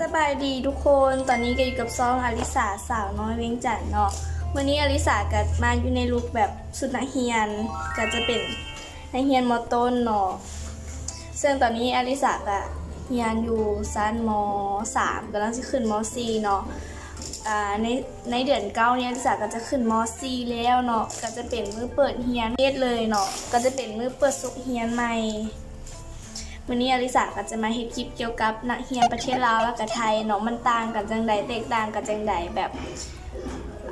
สบายดีทุกคน ตอนนี้ก็อยู่กับซองอลิสาสาวน้อยเวียงจันเนาะ วันนี้อลิสาก็มาอยู่ในลุคแบบสุดนักเฮียน ก็จะเป็นนักเฮียนมอต้นเนาะ ซึ่งตอนนี้อลิสาก็เฮียนอยู่ชั้นมสามกำลังจะขึ้นมสี่เนาะในในเดือนเก้าเนี่ยอลิสาก็จะขึ้นมสี่แล้วเนาะก็จะเป็นมือเปิดเฮียนเทศเลยเนาะก็จะเป็นมือเปิดสุกเฮียนใหม่ วันนี้อลิสาก็จะมาเฮ็ดคลิปเกี่ยวกับนักเรียนประเทศลาวและกับไทยเนาะมันต่างกันจังใดแตกต่างกันจังใดแบบ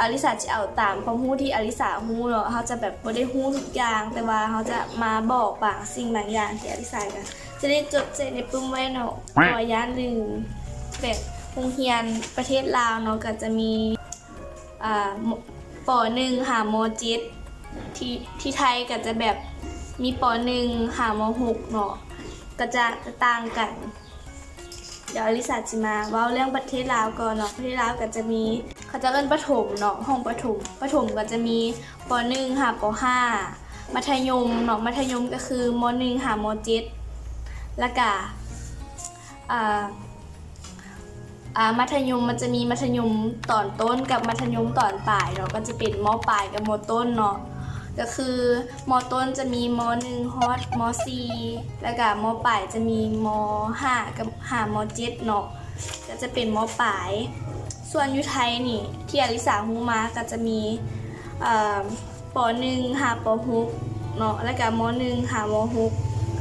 อลิสาจะเอาตามความรู้ที่อลิสารู้เนาะเขาจะแบบบ่ได้รู้ทุกอย่าง แต่ว่าเขาจะมาบอกบางสิ่งบางอย่างที่อลิสาก็จะได้จดเจในปึ้มไว้เนาะตัวย่านลืมแบบโรงเรียนประเทศลาวเนาะก็จะมีอ่าปหนึ่งหามเจ็ดที่ที่ไทยก็จะแบบมีปหนึ่งหามหกเนาะ ก็จะต่างกัน เดี๋ยวอลิสาจะมาเว่าเรื่องประเทศลาวก่อนเนาะประเทศลาวก็จะมีเขาจะเอิ้นประถมเนาะห้องประถมประถมก็จะมีป .1 หาป .5 มัธยมเนาะมัธยมก็คือม .1 หาม .7 แล้วก็อ่าอ่ามัธยมมันจะมีมัธยมตอนต้นกับมัธยมตอนปลายเนาะก็จะเป็นมปลายกับมต้นเนาะ ก็คือมต้นจะมีม1ฮอตม4แล้วก็มปลายจะมีม5กับ5ม7เนาะก็จะเป็นมปลาย ส่วนอยุไทยนี่ที่อลิสาฮูมาก็จะมีเอ่อป1หาป6เนาะแล้วก็ม1หาม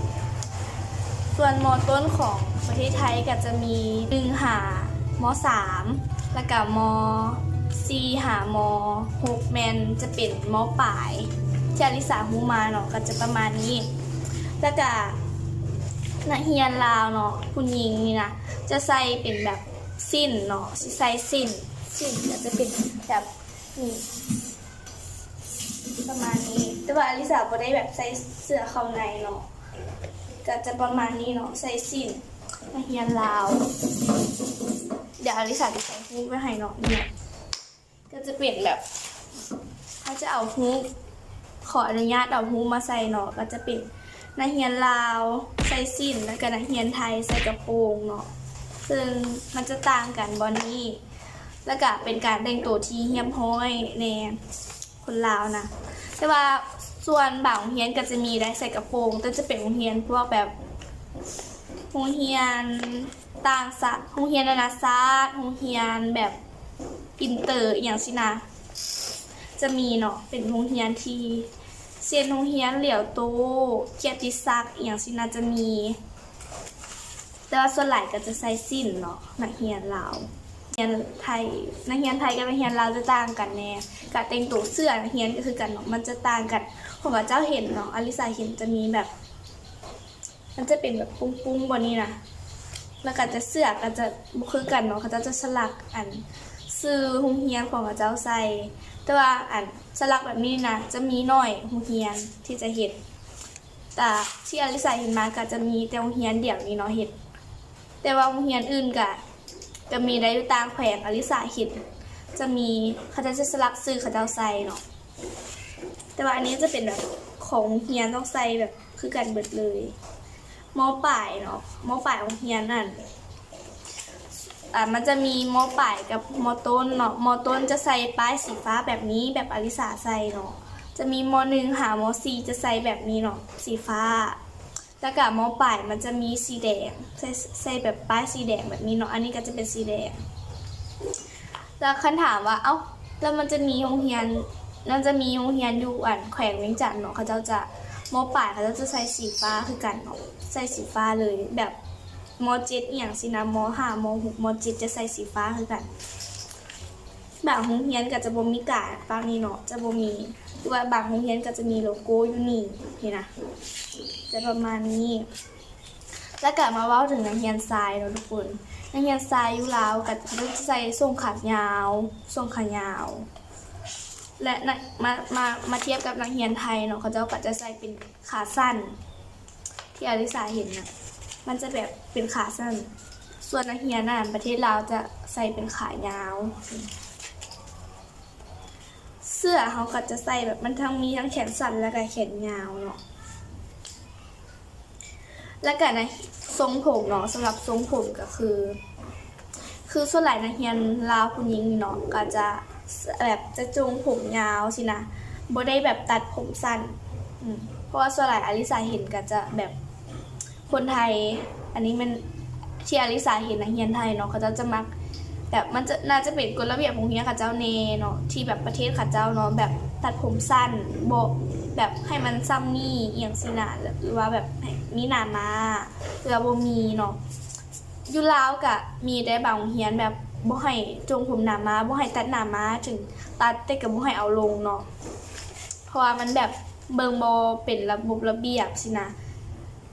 6ส่วนมต้นของประเทศไทยก็จะมี1หาม3แล้วก็ม4หาม6แมนจะเป็นมปลาย ที่อลิสาฮูมาเนาะก็จะประมาณนี้ แล้วก็นักเฮียนลาวเนาะคุณหญิงนี่นะจะใส่เป็นแบบสิ้นเนาะใส่สิ้นสิ้นก็จะเป็นแบบนี่ประมาณนี้ แต่ว่าอลิสาบ่ได้แบบใส่เสื้อเข้าในเนาะก็จะประมาณนี้เนาะใส่สิ้นนักเฮียนลาว เดี๋ยวอลิสาจะใส่ฮูกไว้ให้เนาะเนี่ยก็จะเปลี่ยนแบบเขาจะเอาฮูก ขออนุญาตเอาฮูมาใส่เนาะก็จะเป็นนักเรียนลาวใส่สิ้นแล้วก็นักเรียนไทยใส่กระโปรงเนาะซึ่งมันจะต่างกันบอนนี้แล้วก็เป็นการแต่งตัวที่เฮียมห้อยในคนลาวนะแต่ว่าส่วนบางโรงเรียนก็จะมีได้ใส่กระโปรงแต่จะเป็นโรงเรียนพวกแบบโรงเรียนต่างสะโรงเรียนนานาชาติโรงเรียนแบบอินเตอร์อย่างสินะ จะมีเนาะเป็นโรงเรียนที่ เซียนโรงเรียนเหลียวโตเกียรติศักดิ์อย่างสินาจะมี แต่ว่าส่วนใหญ่ก็จะใส่สิ้นเนาะนักเรียนลาเรียนไทยนักเรียนไทยกับนักเรียนลาจะต่างกันแน่การแต่งตัวเสื้อนักเรียนก็คือกันเนาะมันจะต่างกันของกับเจ้าเห็นเนาะอลิสาเห็นจะมีแบบ มันจะเป็นแบบปุ้งๆบนนี้นะแล้วก็จะเสื้อก็จะคือกันเนาะเขาจะจะสลักอันซื้อโรงเรียนของเจ้าใส่ แต่ว่าอันสลักแบบนี้นะจะมีหน่อยโรงเรียนที่จะเห็ดแต่ที่อลิสาเห็นมาก็จะมีแต่โรงเรียนเดี่ยวนี้เนาะเห็ดแต่ว่าโรงเรียนอื่นก็ก็มีได้อยู่ตางแขวงอลิสาเห็นจะมีเขาจะสลักซื้อเขาเจ้าใส่เนาะแต่ว่าอันนี้จะเป็นแบบของเรียนต้องใส่แบบคือกันเบิดเลยมอปลายเนาะมอปลายโรงเรียนนั่น อ่ามันจะมีมอปลายกับมอต้นเนาะมอต้นจะใส่ป้ายสีฟ้าแบบนี้แบบอลิสาใส่เนาะจะมีมอหนึ่งหามอสี่จะใส่แบบนี้เนาะสีฟ้า แล้วก็มอปลายมันจะมีสีแดงใส่ใส่แบบป้ายสีแดงแบบนี้เนาะอันนี้ก็จะเป็นสีแดงแล้วคันถามว่าเอ้าแล้วมันจะมีโรงเรียนมันจะมีโรงเรียนอยู่อันแขวงเวียงจันทน์เนาะเขาเจ้าจะมอปลายเขาเจ้าจะใส่สีฟ้าคือกันเนาะใส่สีฟ้าเลยแบบ มเจ็ดอหย่างสินะมห้ามหกมเจ็ดจะใส่สีฟ้าคือกันบางโรงเรียนก็จะบ่มีกาดบางนี่เนาะจะบ่มีหรือว่าบางโรงเรียนก็จะมีโลโก้อยู่นี่นี่นะจะประมาณนี้ แล้วก็มาเว้าถึงนักเรียนทรายเนาะทุกคนนักเรียนทรายอยู่ลาวก็จะใส่ทรงขายาวทรงขายาว และมามามาเทียบกับนักเรียนไทยเนาะเขาเจ้าก็จะใส่เป็นขาสั้น ที่อลิสาเห็นนะ มันจะแบบเป็นขาสั้น ส่วนนักเรียนน่ะประเทศลาวจะใส่เป็นขายาว เสื้อเขาก็จะใส่แบบมันทั้งมีทั้งแขนสั้นและก็แขนยาวเนาะ แล้วก็นะทรงผมเนาะสำหรับทรงผมก็คือ คือส่วนหลายนักเรียนลาวผู้หญิงเนาะก็จะแบบจะจูงผมยาวสินะบ่ได้แบบตัดผมสั้นอืมเพราะว่าส่วนหลายอลิสาเห็นก็จะแบบ คนไทย อันนี้มันที่อลิสาเห็นนักเรียนไทยเนาะเขาจะจะมักแบบมันจะน่าจะเป็นกฎระเบียบของเฮียข้าเจ้าเนเนาะที่แบบประเทศข้าเจ้าเนาะแบบตัดผมสั้นโบแบบให้มันซ้ำนี่อหย่างสินะหรือว่าแบบมีหนามาหรือว่าบ่มีเนาะอยูลาวกะมีได้บางเฮียนแบบบ่ให้จงผมหนามาบ่ให้ตัดหนามาถึงตัดแต่ก็บ่ให้เอาลงเนาะเพราะว่ามันแบบเบิงโบเป็นระบบระเบียบสินะ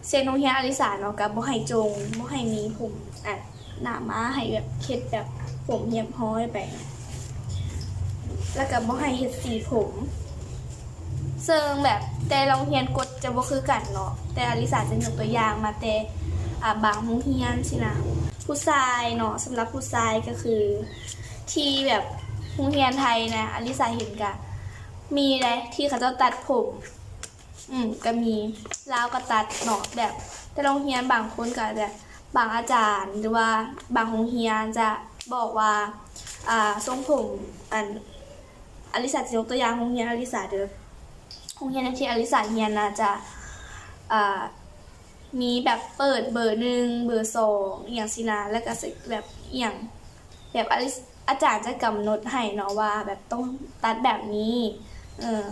เซนโรงเฮียนอลิสาเนาะก็บ่ให้จงบ่ให้มีผมอะหน้าม้าให้แบบเฮ็ดแบบผมเหียบห้อยไป แล้วก็บ่ให้เฮ็ดสีผมเซึ่งแบบแต่โรงเรียนกฎจะบ่คือกันเนาะแต่อลิสาจะยกตัวอย่างมาแต่อ่าบางโรงเรียนสินะผู้ชายเนาะสำหรับผู้ชายก็คือ ที่แบบโรงเรียนไทยนะอลิสาเห็นกะมีเลยที่เขาจะตัดผม อืมก็มีลาวก็ตัดเนาะแบบ แต่โรงเรียนบางคนก็แบบบางอาจารย์หรือว่าบางโรงเรียนจะบอกว่า อ่าทรงผมอันอลิสาจะยกตัวอย่างโรงเรียนอลิสาเด้อโรงเรียนที่อลิสาเรียนนะจะอ่ามีแบบเปิดเบอร์หนึ่งเบอร์สองอย่างสินะแล้วก็สิแบบอย่างแบบอลิสอาจารย์จะกำหนดให้เนาะว่า แบบต้องตัดแบบนี้ เออ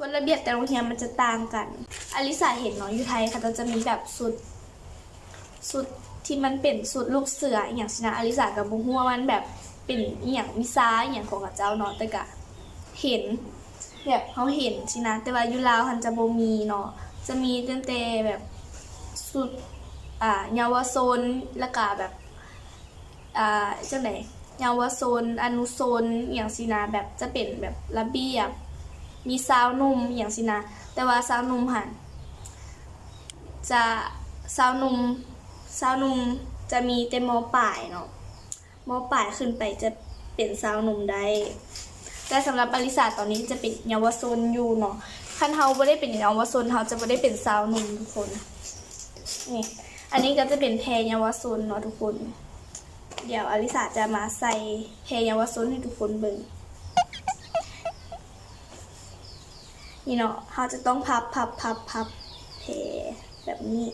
กฎระเบียบแต่โรงเรียนมันจะต่างกันอลิสาเห็นเนาะอยู่ไทยค่ะเราจะมีแบบสุดสุดที่มันเป็นสุดลูกเสืออย่างสินะอลิสากับบุหัวมันแบบเป็นอย่างมิซาอย่างของกับเจ้าเนาะแต่กะเห็นแบบเขาเห็นสินะแต่ว่ายุลาวหันจะบมีเนาะจะมีตั้งแต่แบบสุดอ่าเยาวชนล้วก็แบบอ่าจังไหนเยาวชนอนุชนอย่างสินะแบบจะเป็นแบบระเบียบ มีสาวหนุ่มอย่างสินะแต่ว่าสาวหนุ่มหันจะสาวหนุ่มสาวหนุ่มจะมีแต่มปลายเนาะมอปลายขึ้นไปจะเป็นสาวหนุ่มได้ แต่สำหรับอลิสาตอนนี้จะเป็นเยาวชนอยู่เนาะคันเฮาบ่ได้เป็นเยาวชนเฮาจะบ่ได้เป็นสาวหนุ่มทุกคนนี่อันนี้ก็จะเป็นแพรเยาวชนเนาะทุกคน เดี๋ยวอลิสาจะมาใส่แพรเยาวชนให้ทุกคนเบิ่ง นี่เนาะเฮาจะต้องพับพับพับพับแพแบบนี้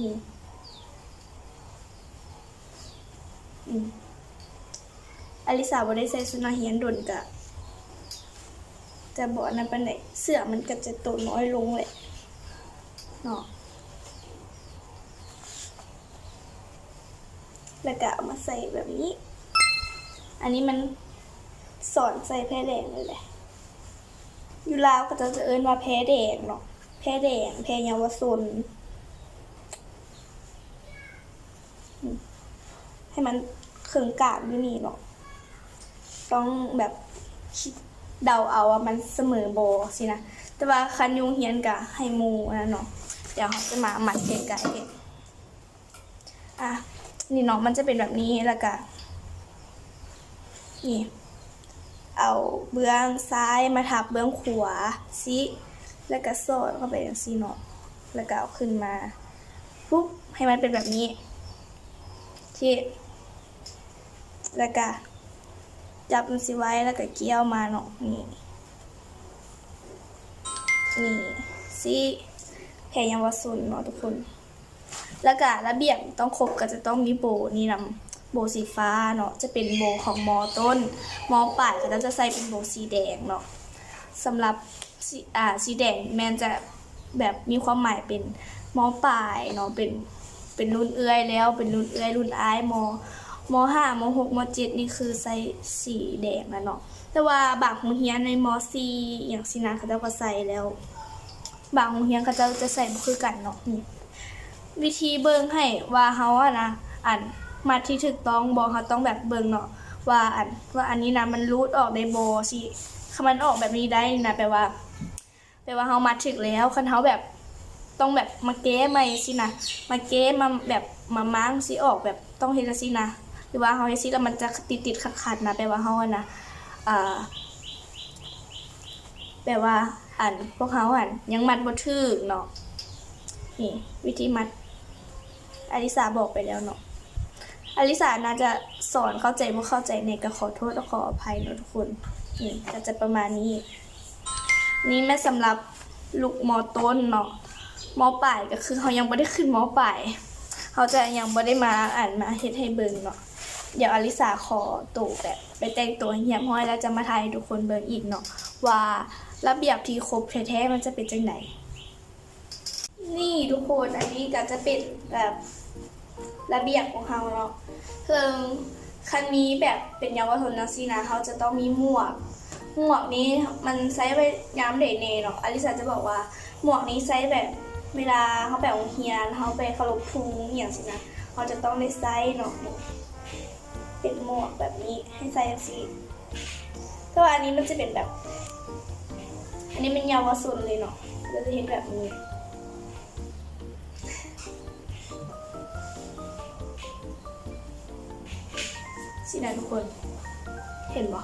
นี่อืมอลิสาบ่ได้ใส่สุนัขเฮียนดนกะจะบอกนั้นปไหนเสื้อมันก็จะโตน้อยลงเลยเนาะแล้วก็เอามาใส่แบบนี้ อันนี้มันสอนใส่แพรแดงเลยแหละ อยู่ลาวก็จะเอิ้นว่าแพรแดงเนาะแพรแดงแพรเยาวชนให้มันเคืองกางอยู่นี่เนาะต้องแบบเดาเอาว่ามันเสมอโบสินะแต่ว่าคันยุงเฮียนกะให้มูอันะเนาะเดี๋ยวเขาจะมาหมัดไก่อะนี่เนาะมันจะเป็นแบบนี้แล้วก็นี่ เอาเบื้องซ้ายมาทับเบื้องขวาซิแล้วก็สอดเข้าไปอย่างซีเนาะแล้วก็เอาขึ้นมาปุ๊บให้มันเป็นแบบนี้ที่แล้วก็จับมันสิไว้แล้วก็เกี่ยวมาเนาะนี่นี่สิแพรยังวาสุนเนาะทุกคน แล้วก็ระเบียบต้องครบก็จะต้องมีโบนี่นำ โบสีฟ้าเนาะจะเป็นโบของมอต้นมอปลายก็จะใส่เป็นโบสีแดงเนาะสำหรับสีอ่าสีแดงแมนจะแบบมีความหมายเป็นมอปลายเนาะเป็นเป็นรุ่นเอื้อยแล้วเป็นรุ่นเอื้อยรุ่นอ้ายมอมห้ามหกมเจ็ดนี่คือใส่สีแดงนะเนาะแต่ว่าบางโรงเรียนในมสี่อย่างสินะเขาจ้าก็ใส่แล้ว บางโรงเรียนเขาจ้าจะใส่บ่คือกันเนาะนี่วิธีเบิ่งให้ว่าเฮาอะนะอัน มาที่ถูกต้องบ่เขาต้องแบบเบิ่งเนาะว่าอันว่าอันนี้นะมันรูดออกได้บ่สิมันออกแบบนี้ได้นะแปลว่าแปลว่าเฮามาถึกแล้วคันเฮาแบบต้องแบบมาแก้ม่สินะมาแก้มาแบบมาม้างสิออกแบบต้องเฮดจังซี่นะหรือว่าเฮาเฮ็ดสิแล้วมันจะติดติดขัดขัดๆนะแปลว่าเฮาอะนะอ่าแปลว่าอันพวกเฮาอันยังมัดบ่ถึกเนาะนี่วิธีมัดอลิสาบอกไปแล้วเนาะ อลิสาน่าจะสอนเข้าใจว่าเข้าใจในก็ขอโทษและขออภัยเนะทุกคนนี่ก็จะประมาณนี้ นี่แม่สำหรับลูกมอต้นเนาะมอปลายก็คือเขายังไม่ได้ขึ้นมอปลายเขาจะยังไม่ได้มาอ่านมาเฮ็ดให้เบิ่งเนาะเดี๋ยวอลิสาขอตัวแบบไปแต่งตัวเหียบห้อยแล้วจะมาถ่ายทุกคนเบิ่งอีกเนาะว่าระเบียบที่ครบแท้ๆมันจะเป็นจังไหนนี่ทุกคนอันนี้ก็จะเป็นแบบ ระเบียบของเขาเนาะคือคันนี้แบบเป็นเยาวชนนักซีนะเขาจะต้องมีหมวก หมวกนี้มันใช้ไปย้ำเดทเนเนาะอลิซาจะบอกว่า หมวกนี้ใช้แบบเวลาเขาแบบเฮียนเขาไปเคารพธงอย่างสินะเขาจะต้องได้ใส่เนาะเป็นหมวกแบบนี้ให้ใส่สีแต่ว่าอันนี้มันจะเป็นแบบ อันนี้เป็นเยาวชนเลยเนาะเราจะเห็นแบบนี้ สินะทุกคน เห็นปะ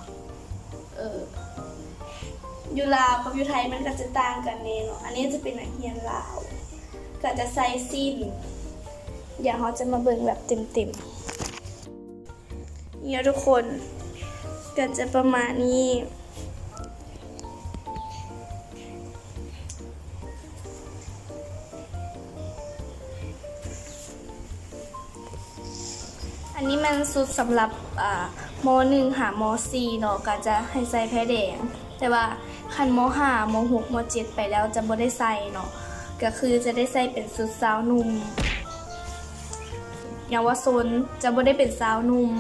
เออยูลาวกับยูไทยมันก็จะต่างกันเนเนาะอันนี้จะเป็นหนังเฮียนลาว ก็จะใส่สิ้นเดี๋ยวเขาจะมาเบิ่งแบบเต็มๆเนี่ยทุกคนก็จะประมาณนี้ อันนี้มันสุดสำหรับมหนึ่งหามสี่เนาะก็จะให้ใส่แพ้แดง แต่ว่าคันมห้ามหกมเจ็ดไปแล้วจะบ่ได้ใส่เนาะก็คือจะได้ใส่เป็นสุดสาวนุ่มเยาวชนจะบ่ได้เป็นสาวนุ่ม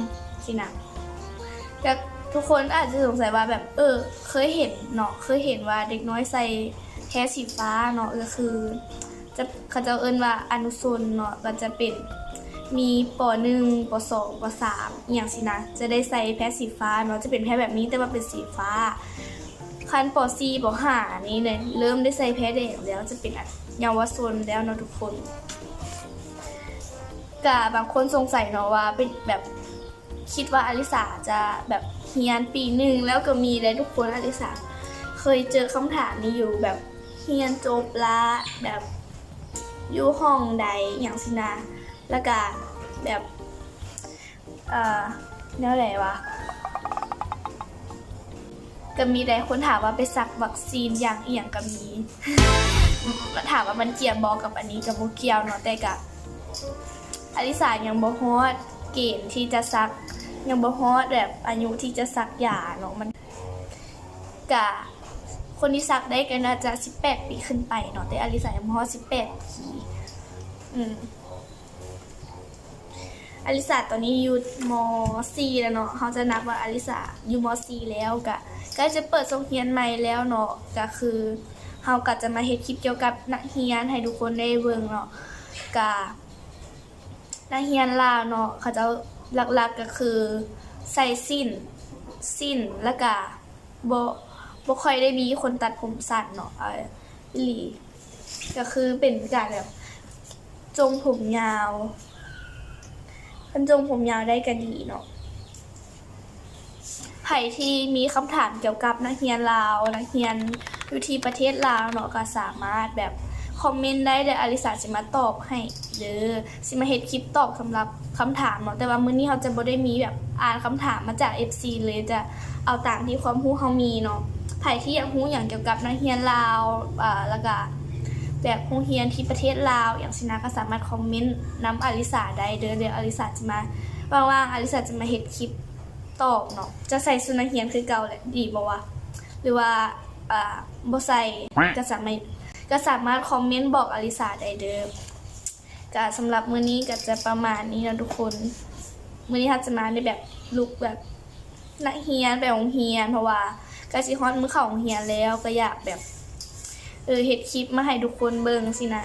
สินะก็ทุกคนอาจจะสงสัยว่าแบบเออ เคยเห็นเนาะเคยเห็นว่าเด็กน้อยใส่แค่สีฟ้าเนาะก็คือ จะเขาจะเอิ้นว่าอนุชนเนาะก็จะเป็น มีปหนึ่งปสองปสามอย่างสินะ จะได้ใส่แพสสีฟ้าเนาะจะเป็นแพสแบบนี้แต่ว่าเป็นสีฟ้า คันปสี่ปห้านี้เนี่ยเริ่มได้ใส่แพสแดงแล้วจะเป็นเยาวชนแล้วเนาะทุกคนกะบางคนสงสัยเนาะว่าเป็นแบบคิดว่าอลิสาจะแบบเฮียนปีหนึ่งแล้วก็มีเลยทุกคนอลิสาเคยเจอคำถามนี้อยู่แบบเฮียนจบละแบบอยู่ห้องใดอย่างสินะ แล้วก็แบบเอ่อแนวไหนวะก็มีหลายคนถามว่าไปสักวัคซีนอย่างเอียงก็มีถามว่ามันเกี่ยวบอกับอันนี้กับโบเกียวเนาะแต่กับอลิสายังบ่ฮอดเกณฑ์ที่จะซักยังบ่ฮอดแบบอายุที่จะซักยาเนาะมันกะคนที่ซักได้ก็น่าจะ 18 ปีขึ้นไปเนาะแต่อลิสายังบ่ฮอด18ปีอืม อลิสาตอนนี้อยู่ม .4 แล้วเนาะเขาจะนับว่าอลิสาอยู่ม .4 แล้วกะก็จะเปิดโรงเรียนใหม่แล้วเนาะก็คือเฮาก็จะมาเฮ็ดคลิปเกี่ยวกับนักเรียนให้ทุกคนได้เบิ่งเนาะกะนักเรียนลาวเนาะเขาจะหลักๆก็คือใส่สิ้นสิ้นแล้วก็บ่บ่ค่อยได้มีคนตัดผมสั้นเนาะอ่ออีหลีก็คือเป็นการแบบจงผมยาว นจงผมยาวได้ก็ดีเนาะไผ่ที่มีคำถามเกี่ยวกับนักเรียนลาวนักเรียนอยู่ที่ประเทศลาวเนาะก็สามารถแบบคอมเมนต์ได้เดี๋ยวอลิสาจะมาตอบให้เด้อสิมาเฮ็ดคลิปตอบสำหรับคำถามเนาะแต่ว่ามื้อนี้เขาจะบ่ได้มีแบบอ่านคำถามมาจาก FC เลยจะเอาตามที่ความรู้เขามีเนาะไผ่ที่อยากรู้อย่างเกี่ยวกับนักเรียนลาวอ่าแล้วก็ แบบโรงเรียนที่ประเทศลาว อย่างสินะก็สามารถคอมเมนต์น้ำอลิสาได้เด้อเดี๋ยวอลิสาจะมาว่างๆอลิสาจะมาเฮ็ดคลิปตอบเนาะจะใส่สุนัขเฮียนคือเก่าแหละดีบ่วะหรือว่าอ่าบ่ใส่ก็สามารถก็สามารถคอมเมนต์บอกอลิสาได้เด้อก็สำหรับมื้อนี้ก็จะประมาณนี้นะทุกคนมื้อนี้เราจะมาในแบบลุคแบบนักเรียนแบบโรงเรียนเพราะว่าก็สิฮอดมื้อเข้าโรงเรียนแล้วก็อยากแบบ เออเฮ็ดคลิปมาให้ทุกคนเบิ่งสินะ